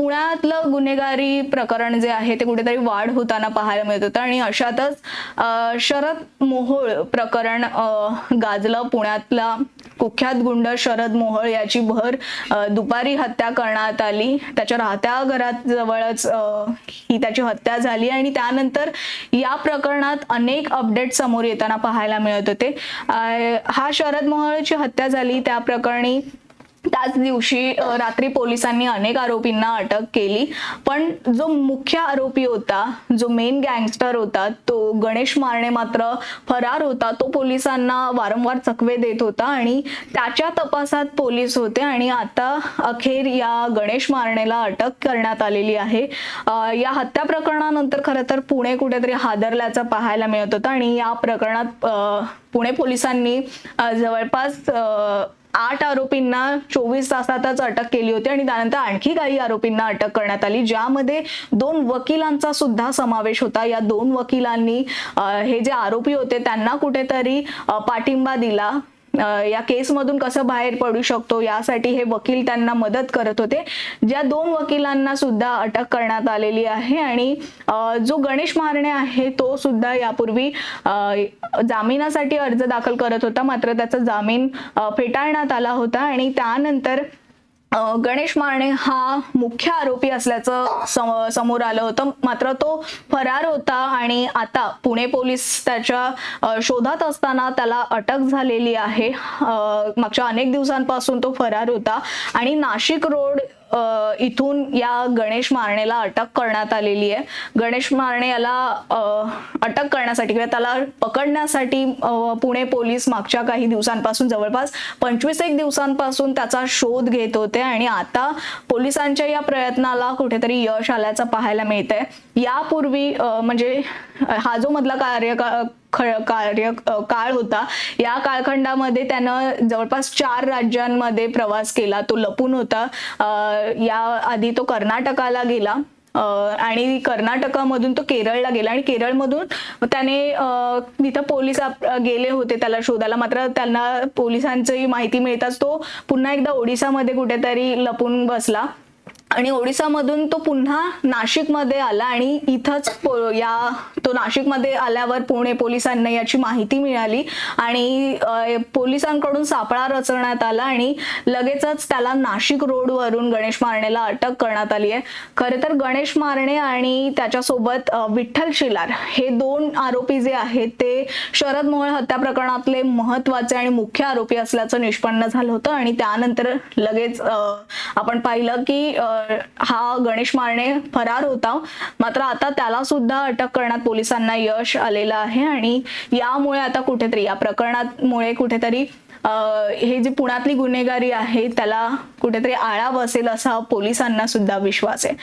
पुण्यातलं गुन्हेगारी प्रकरण जे आहे ते कुठेतरी वाढ होताना पाहायला मिळत होतं आणि अशातच शरद मोहोळ प्रकरण गाजलं. पुण्यातला कुख्यात गुंड शरद मोहोळ याची भर दुपारी हत्या करण्यात आली. त्याच्या राहत्या घरात जवळच ही त्याची हत्या झाली आणि त्यानंतर या प्रकरणात अनेक अपडेट समोर येताना पाहायला मिळत होते. हा शरद मोहोळची हत्या झाली. त्या प्रकरणी त्याच दिवशी रात्री पोलिसांनी अनेक आरोपींना अटक केली. पण जो मुख्य आरोपी होता जो मेन गँगस्टर होता तो गणेश मारणे मात्र फरार होता. तो पोलिसांना वारंवार चकवे देत होता आणि त्याच्या तपासात पोलीस होते आणि आता अखेर या गणेश मारणेला अटक करण्यात आलेली आहे. या हत्या प्रकरणानंतर खरं तर पुणे कुठेतरी हादरल्याचं पाहायला मिळत होतं आणि या प्रकरणात पुणे पोलिसांनी जवळपास आठ आरोपींना चोवीस तासातच अटक केली होती आणि त्यानंतर आणखी काही आरोपींना अटक करण्यात आली ज्यामध्ये दोन वकिलांचा सुद्धा समावेश होता. या दोन वकिलांनी हे जे आरोपी होते त्यांना कुठेतरी पाठिंबा दिला. या केसमधून कसं बाहेर पडू शकतो यासाठी हे वकील त्यांना मदत करत होते. ज्या दोन वकिलांना सुद्धा अटक करण्यात आलेली आहे आणि जो गणेश मारणे आहे तो सुद्धा यापूर्वी जामिनासाठी अर्ज दाखल करत होता. मात्र त्याचा जामीन फेटाळण्यात आला होता आणि त्यानंतर गणेश मारणे हा मुख्य आरोपी असल्याचं सम- समोर आलं होतं. मात्र तो फरार होता आणि आता पुणे पोलीस त्याच्या शोधात असताना त्याला अटक झालेली आहे. मागच्या अनेक दिवसांपासून तो फरार होता. आणि नाशिक रोड इथून या गणेश मारणेला अटक करण्यात आलेली आहे. गणेश मारणे याला अटक करण्यासाठी किंवा त्याला पकडण्यासाठी पुणे पोलीस मागच्या काही दिवसांपासून जवळपास पंचवीस एक दिवसांपासून त्याचा शोध घेत होते आणि आता पोलिसांच्या या प्रयत्नाला कुठेतरी यश आल्याचं पाहायला मिळतंय. यापूर्वी म्हणजे हा जो मधला कार्य कार्य काळ होता. या काळखंडामध्ये त्यानं जवळपास चार राज्यांमध्ये प्रवास केला. तो लपून होता. या आधी तो कर्नाटकाला गेला. आणि कर्नाटकामधून तो केरळला गेला. आणि केरळमधून त्याने तिथं पोलीस आप- गेले होते त्याला शोधायला. मात्र त्यांना पोलिसांची माहिती मिळताच तो पुन्हा एकदा ओडिसामध्ये कुठेतरी लपून बसला. आणि ओडिसामधून तो पुन्हा नाशिकमध्ये आला आणि इथंच पो- या तो नाशिकमध्ये आल्यावर पुणे पोलिसांना याची माहिती मिळाली आणि पोलिसांकडून सापळा रचण्यात आला आणि लगेचच त्याला नाशिक रोडवरून गणेश मारणेला अटक करण्यात आली आहे. खरं तर गणेश मारणे आणि त्याच्यासोबत विठ्ठल शिलार हे दोन आरोपी जे आहेत ते शरद मोहोळ हत्या प्रकरणातले महत्त्वाचे आणि मुख्य आरोपी असल्याचं निष्पन्न झालं होतं आणि त्यानंतर लगेच आपण पाहिलं की हा गणेश मारणे फरार होता. मात्र आता त्याला सुद्धा अटक करण्यात पोलिसांना यश आलेलं आहे आणि यामुळे आता कुठेतरी या प्रकरणामुळे कुठेतरी हे जी पुण्यातली गुन्हेगारी आहे त्याला कुठेतरी आळा बसेल असा पोलिसांना सुद्धा विश्वास आहे.